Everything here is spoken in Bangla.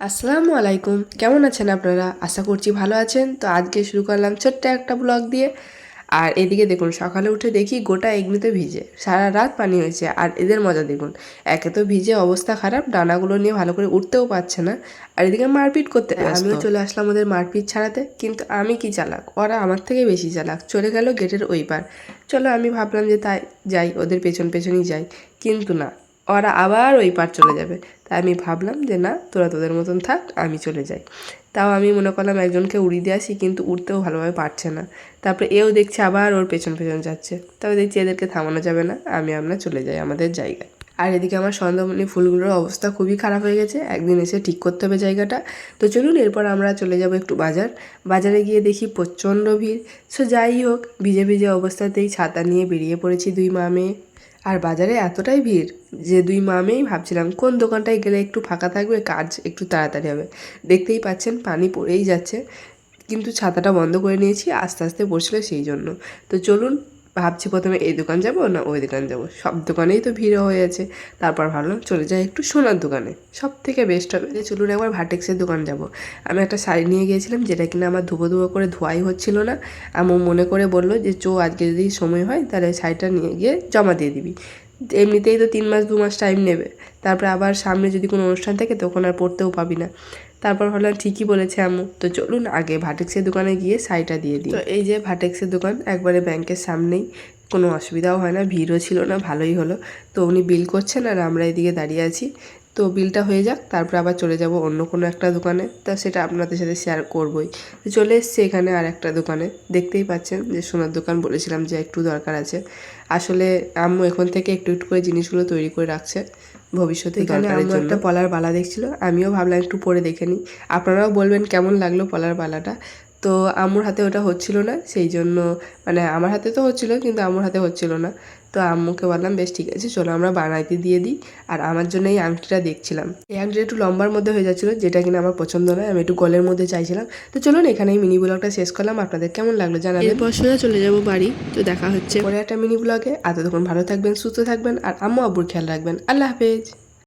আসসালামু আলাইকুম। কেমন আছেন আপনারা? আশা করছি ভালো আছেন। তো আজকে শুরু করলাম ছোট্ট একটা ব্লগ দিয়ে। আর এদিকে দেখুন সকালে উঠে দেখি গোটা এগনিতে ভিজে। সারা রাত পানি হয়েছে আর এদের মজা দেখুন। একে তো ভিজে অবস্থা খারাপ ডানাগুলো নিয়ে ভালো করে উঠতেও পারছে না। আর এদিকে মারপিট করতে আমিও চলে আসলাম ওদের মারপিট ছাড়াতে। কিন্তু আমি কি চালাক? ওরা আমার থেকে বেশি চালাক। চলে গেল গেটের ওই পার। চলো আমি ভাবলাম যে তাই যাই ওদের পেছন পেছনই যাই। কিন্তু না। ওরা আবার ওই পার চলে যাবে। তাই আমি ভাবলাম যে না, তোরা তোদের মতন থাক, আমি চলে যাই। তাও আমি মনে করলাম একজনকে উড়িয়ে দিয়ে আসি, কিন্তু উঠতেও ভালোভাবে পারছে না। তারপরে এও দেখছে আবার ওর পেছন পেছন যাচ্ছে। তবে দেখছি এদেরকে থামানো যাবে না, আমি আমরা চলে যাই আমাদের জায়গায়। আর এদিকে আমার সন্ধ্যামণি ফুলগুলোর অবস্থা খুবই খারাপ হয়ে গেছে, একদিন এসে ঠিক করতে হবে জায়গাটা। তো চলুন, এরপর আমরা চলে যাব একটু বাজার। বাজারে গিয়ে দেখি প্রচণ্ড ভিড়। সো যাই হোক, ভিজে ভিজে অবস্থাতেই ছাতা নিয়ে বেরিয়ে পড়েছি দুই মা মেয়ে। আর বাজারে এতটাই ভিড় যে দুই মামেই ভাবছিলাম, কোন দোকানটায় গেলে একটু ফাঁকা থাকবে, কাজ একটু তাড়াতাড়ি হবে। দেখতেই পাচ্ছেন পানি পড়েই যাচ্ছে, কিন্তু ছাতাটা বন্ধ করে নিয়েছি, আস্তে আস্তে পড়ছিল সেই জন্য। তো চলুন ভাবছি প্রথমে এই দোকান যাব না ওই দোকান যাব। সব দোকানেই তো ভিড় হয়ে আছে। তারপর ভাবলাম চলে যাই একটু সোনার দোকানে। সব থেকে বেস্ট হবে যে চলুন একবার ভাটেক্সের দোকান যাব। আমি একটা শাড়ি নিয়ে গিয়েছিলাম যেটা কিনা আমার ধুবো ধুবো করে ধোয়াই হচ্ছিল না। এমন মনে করে বলল যে, চো, আজকে যদি সময় হয় তাহলে শাড়িটা নিয়ে গিয়ে জমা দিয়ে দিবি। এমনিতেই তো তিন মাস, দু মাস টাইম নেবে। তারপরে আবার সামনে যদি কোনো অনুষ্ঠান থাকে তখন আর পড়তেও পাবি না। তারপর ভাবলাম ঠিকই বলেছে আম্মু। তো চলুন আগে ভাটেক্সের দোকানে গিয়ে শাড়িটা দিয়ে দিই। তো এই যে ভাটেক্সের দোকান, একবারে ব্যাংকের সামনেই। কোনো অসুবিধাও হয় না, ভিড়ও ছিল না, ভালোই হলো। তো উনি বিল করছেন আর আমরা এদিকে দাঁড়িয়ে আছি। তো বিলটা হয়ে যাক, তারপর আবার চলে যাব অন্য কোনো একটা দোকানে। তা সেটা আপনাদের সাথে শেয়ার করবই। চলে এসছি এখানে আর একটা দোকানে। দেখতেই পাচ্ছেন যে সোনার দোকান বলেছিলাম যে একটু দরকার আছে। আসলে আম্মু এখন থেকে একটু একটু করে জিনিসগুলো তৈরি করে রাখছে। ভবিষ্যতে এখানে আমি একটা পলার বালা দেখছিল আমিও ভাবলাম একটু পরে দেখে নিই। আপনারাও বলবেন কেমন লাগল পলার বালাটা? তো আম্মুর হাতে ওটা হচ্ছিল না সেই জন্য মানে আমার হাতে তো হচ্ছিল কিন্তু আম্মুর হাতে হচ্ছিল না। তো আম্মুকে বললাম বেশ ঠিক আছে চলো আমরা বানাইতে দিয়ে দিই। আর আমার জন্য এই আংটিটা দেখছিলাম। এই আংটিটা একটু লম্বার মধ্যে হয়ে যাচ্ছিল যেটা কিনা আমার পছন্দ নয় আমি একটু গলের মধ্যে চাইছিলাম। তো চলুন এখানে মিনি ব্লগটা শেষ করলাম। আপনাদের কেমন লাগল জানাবেন। এরপর সোজা চলে যাব বাড়ি তো দেখা হচ্ছে। পরে একটা মিনি ব্লগে আর তখন ভালো থাকবেন সুস্থ থাকবেন আর আম্মু আব্বুর খেয়াল রাখবেন। আল্লাহ হাফেজ।